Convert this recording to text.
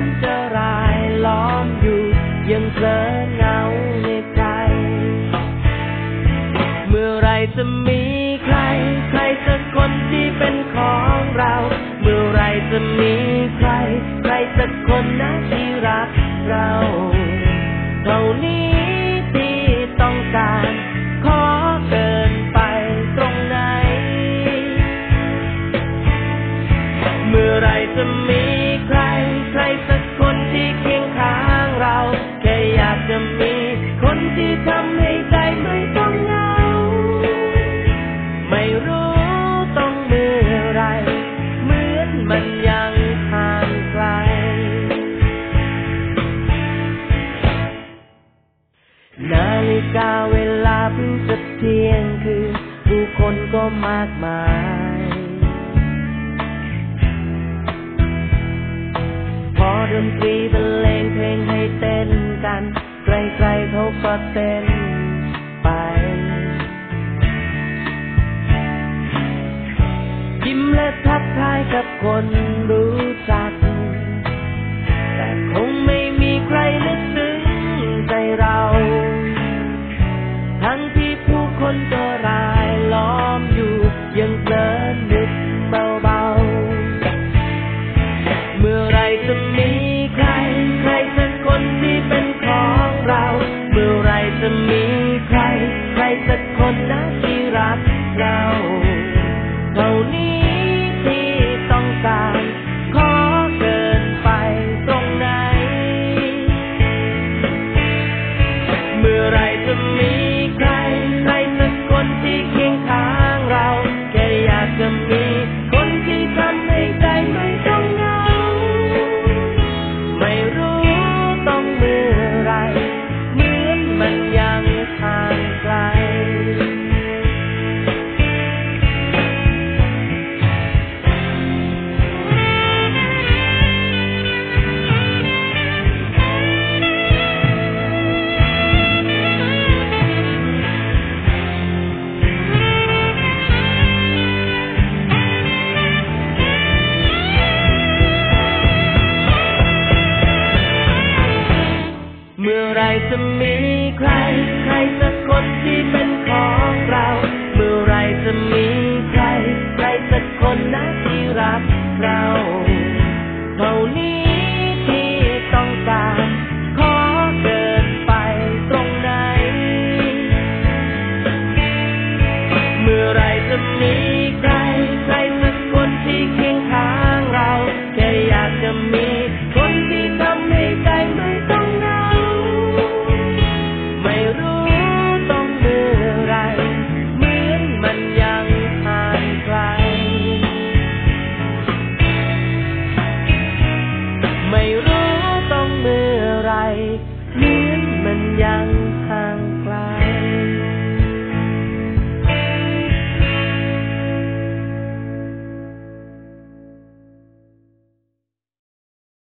คนจะรายล้อมอยู่ยังเพลินเงาในใจ เมื่อไรจะมีใคร ใครสักคนที่เป็นของ มันยังห่างไกล นาฬิกาเวลาเพิ่งจะเที่ยงคือ ผู้คนก็มากมาย พอดนตรีบรรเลงเพลงให้เต้นกัน ใครๆเขาก็เต้น คนก็รายล้อมอยู่ยังเพลินนึกเบาๆ เมื่อไรจะมีใคร ใครสักคนที่เป็นของเรา เมื่อไรจะมีใคร ใครสักคนนะที่รักเรา จะมีใคร ใครสักคนที่เป็นของเรา เมื่อไรจะมีใคร ใครสักคนนะที่รักเรา